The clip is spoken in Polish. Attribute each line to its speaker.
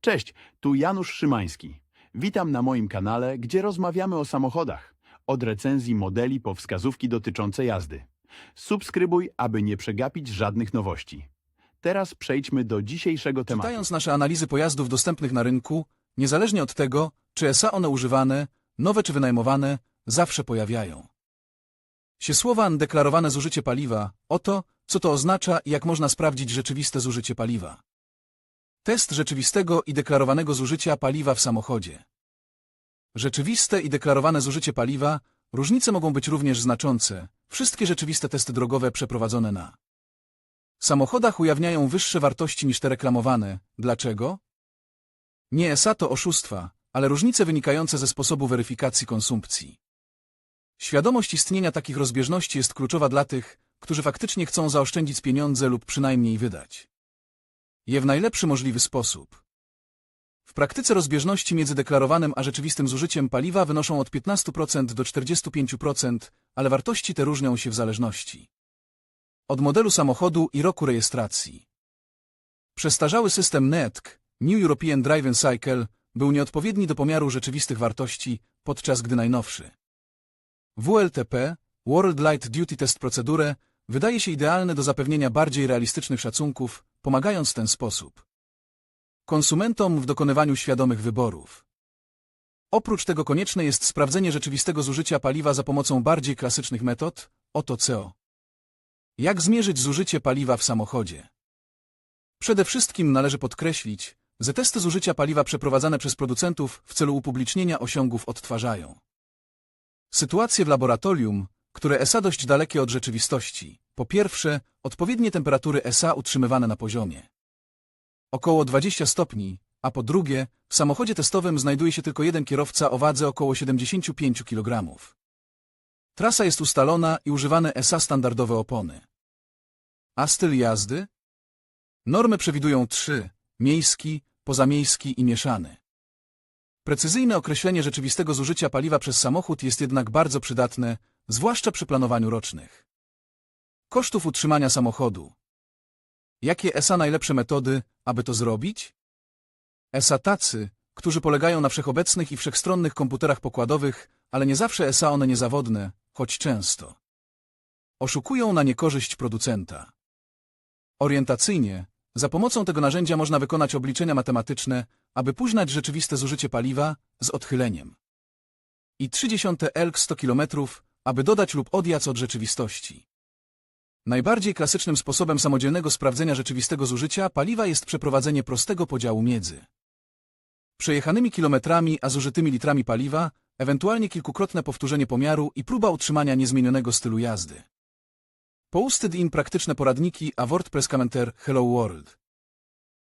Speaker 1: Cześć, tu Janusz Szymański. Witam na moim kanale, gdzie rozmawiamy o samochodach. Od recenzji modeli po wskazówki dotyczące jazdy. Subskrybuj, aby nie przegapić żadnych nowości. Teraz przejdźmy do dzisiejszego tematu.
Speaker 2: Czytając nasze analizy pojazdów dostępnych na rynku, niezależnie od tego, czy SA one używane, nowe czy wynajmowane, zawsze pojawiają się słowa deklarowane zużycie paliwa, oto, co to oznacza i jak można sprawdzić rzeczywiste zużycie paliwa. Test rzeczywistego i deklarowanego zużycia paliwa w samochodzie. Rzeczywiste i deklarowane zużycie paliwa, różnice mogą być również znaczące. Wszystkie rzeczywiste testy drogowe przeprowadzone na samochodach ujawniają wyższe wartości niż te reklamowane. Dlaczego? Nie SA to oszustwa, ale różnice wynikające ze sposobu weryfikacji konsumpcji. Świadomość istnienia takich rozbieżności jest kluczowa dla tych, którzy faktycznie chcą zaoszczędzić pieniądze lub przynajmniej wydać je w najlepszy możliwy sposób. W praktyce rozbieżności między deklarowanym a rzeczywistym zużyciem paliwa wynoszą od 15% do 45%, ale wartości te różnią się w zależności od modelu samochodu i roku rejestracji. Przestarzały system NETC, New European Driving Cycle, był nieodpowiedni do pomiaru rzeczywistych wartości, podczas gdy najnowszy WLTP, World Light Duty Test procedurę, wydaje się idealny do zapewnienia bardziej realistycznych szacunków, pomagając w ten sposób konsumentom w dokonywaniu świadomych wyborów. Oprócz tego konieczne jest sprawdzenie rzeczywistego zużycia paliwa za pomocą bardziej klasycznych metod, oto CO. Jak zmierzyć zużycie paliwa w samochodzie? Przede wszystkim należy podkreślić, że testy zużycia paliwa przeprowadzane przez producentów w celu upublicznienia osiągów odtwarzają sytuacje w laboratorium, które ESA dość dalekie od rzeczywistości. Po pierwsze, odpowiednie temperatury ESA utrzymywane na poziomie około 20 stopni, a po drugie, w samochodzie testowym znajduje się tylko jeden kierowca o wadze około 75 kg. Trasa jest ustalona i używane ESA standardowe opony. A styl jazdy? Normy przewidują trzy, miejski, pozamiejski i mieszany. Precyzyjne określenie rzeczywistego zużycia paliwa przez samochód jest jednak bardzo przydatne, zwłaszcza przy planowaniu rocznych. Kosztów utrzymania samochodu. Jakie ESA najlepsze metody, aby to zrobić? ESA tacy, którzy polegają na wszechobecnych i wszechstronnych komputerach pokładowych, ale nie zawsze ESA one niezawodne, choć często. Oszukują na niekorzyść producenta. Orientacyjnie, za pomocą tego narzędzia można wykonać obliczenia matematyczne, aby późnać rzeczywiste zużycie paliwa z odchyleniem. I 30 elk 100 km, aby dodać lub odjać od rzeczywistości. Najbardziej klasycznym sposobem samodzielnego sprawdzenia rzeczywistego zużycia paliwa jest przeprowadzenie prostego podziału między przejechanymi kilometrami a zużytymi litrami paliwa, ewentualnie kilkukrotne powtórzenie pomiaru i próba utrzymania niezmienionego stylu jazdy. Posted im praktyczne poradniki a WordPress Commenter Hello World.